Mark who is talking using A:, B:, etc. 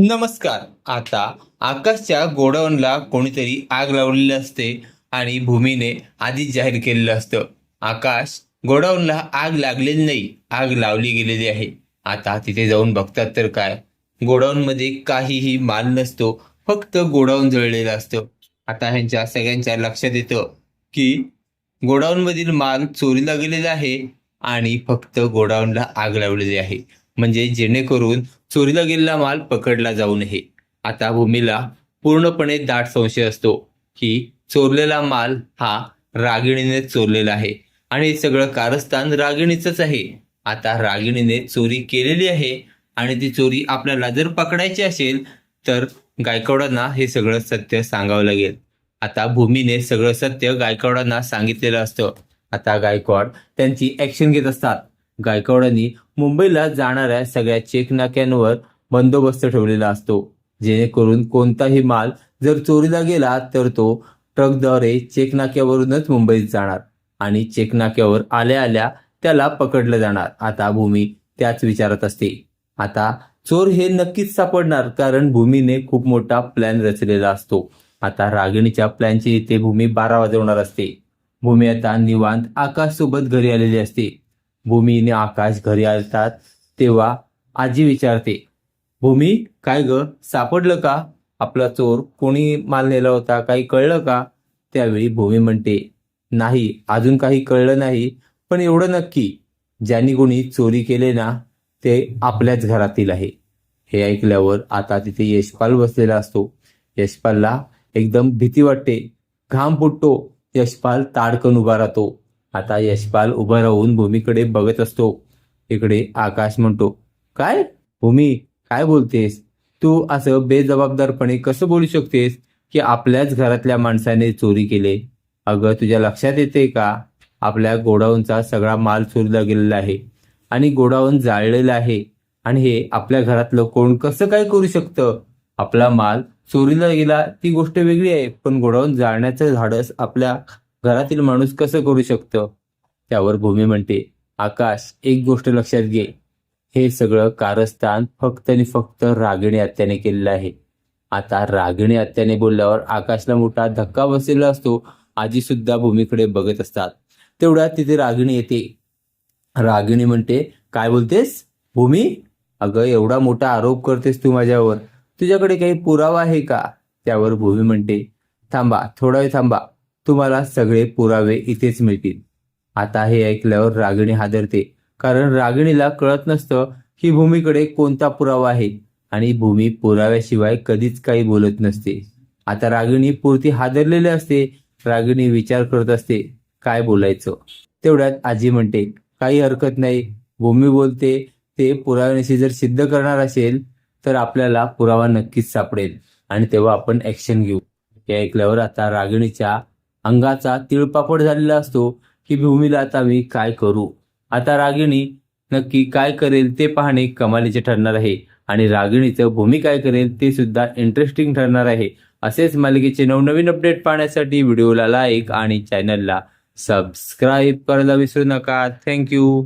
A: नमस्कार. आता आकाशच्या गोडाऊनला कोणीतरी आग लावलेली असते आणि भूमीने आधीच जाहीर केलेलं असतं. आकाश गोडाऊनला आग लागलेली नाही आग लावली गेलेली आहे. आता तिथे जाऊन बघतात तर काय? गोडाऊनमध्ये काहीही माल नसतो फक्त गोडाऊन जळलेलं असतं. आता ह्यांच्या सगळ्यांच्या लक्षात येतं की गोडाऊनमधील माल चोरीला गेलेला आहे आणि फक्त गोडाऊनला आग लावलेली आहे. म्हणजे जेणेकरून चोरीला गेलेला माल पकडला जाऊ नये. आता भूमीला पूर्णपणे दाट संशय असतो की चोरलेला माल हा रागिणीने चोरलेला आहे आणि हे सगळं कारस्थान रागिणीचंच आहे. आता रागिणीने चोरी केलेली आहे आणि ती चोरी आपल्याला जर पकडायची असेल तर गायकवाडांना हे सगळं सत्य सांगावं लागेल. आता भूमीने सगळं सत्य गायकवाडांना सांगितलेलं असतं. आता गायकवाड त्यांची ऍक्शन घेत असतात. गायकवाडांनी मुंबईला जाणाऱ्या सगळ्या चेक नाक्यांवर बंदोबस्त ठेवलेला असतो. जेणेकरून कोणताही माल जर चोरीला गेला तर तो ट्रकद्वारे चेक नाक्यावरूनच मुंबईत जाणार आणि चेक नाक्यावर आल्या आल्या त्याला पकडलं जाणार. आता भूमी त्याच विचारात असते. आता चोर हे नक्कीच सापडणार कारण भूमीने खूप मोठा प्लॅन रचलेला असतो. आता रागिणीच्या प्लॅनची इथे भूमी बारा वाजवणार असते. भूमी आता निवांत आकाश सोबत घरी आलेली असते. भूमीने आकाश घरी येतात तेव्हा आजी विचारते भूमी काय ग सापडलं का? आपला चोर कोणी माल नेला होता काही कळलं का? त्यावेळी भूमी म्हणते नाही अजून काही कळलं नाही पण एवढं नक्की. ज्यांनी कोणी चोरी केले ना ते आपल्याच घरातील आहे. हे ऐकल्यावर आता तिथे यशपाल बसलेला असतो. यशपालला एकदम भीती वाटते. घाम फुटतो. यशपाल ताडकन उभा राहतो. आता यशपाल उभा राहून भूमीकडे बघत असतो. इकडे आकाश म्हणतो काय? भूमी काय बोलतेस? तू असं बेजबाबदारपणे कसं बोलू शकतेस की आपल्याच घरातल्या माणसाने चोरी केले? अगं तुझ्या लक्षात येते का? आपल्या गोडाऊनचा सगळा माल चोरीला गेलेला आहे आणि गोडाऊन जाळलेलं आहे. आणि हे आपल्या घरातलं कोण कसं काय करू शकतं? आपला माल चोरीला गेला ती गोष्ट वेगळी आहे. पण गोडाऊन जाळण्याचं धाडस आपल्या घरातील माणूस कसं करू शकतं? त्यावर भूमी म्हणते आकाश एक गोष्ट लक्षात घे. हे सगळं कारस्थान फक्त आणि फक्त रागिणी आत्याने केलेलं आहे. आता रागिणी आत्याने बोलल्यावर आकाशला मोठा धक्का बसलेला असतो. आजी सुद्धा भूमीकडे बघत असतात. तेवढ्यात तिथे रागिणी येते. रागिणी म्हणते काय बोलतेस? भूमी? अगं एवढा मोठा आरोप करतेस तू माझ्यावर. तुझ्याकडे काही पुरावा आहे का? त्यावर भूमी म्हणते थांबा थोडा वेळ थांबा. तुम्हाला सगळे पुरावे इथेच मिळतील. आता हे ऐकल्यावर रागिणी हादरते कारण रागिणीला कळत नसतं की भूमीकडे कोणता पुरावा आहे आणि भूमी पुराव्याशिवाय कधीच काही बोलत नसते. आता रागिणी पुरती हादरलेली असते रागिणी विचार करत असते काय बोलायचं? तेवढ्यात आजी म्हणते काही हरकत नाही भूमी बोलते ते पुराव्याशी जर सिद्ध करणार असेल तर आपल्याला पुरावा नक्कीच सापडेल. आणि तेव्हा आपण ऍक्शन घेऊ. हे ऐकल्यावर आता रागिणीच्या अंगाचा तिळपापड झालेला असतो की भूमीला आता मी काय करू? आता रागिणी नक्की काय करेल ते पाहणे कमालीचे ठरणार आहे. आणि रागिणीचं भूमी काय करेल ते सुद्धा इंटरेस्टिंग ठरणार आहे. असेच मालिकेचे नवनवीन अपडेट पाहण्यासाठी व्हिडिओला लाईक आणि चॅनलला सबस्क्राईब करायला विसरू नका. थँक्यू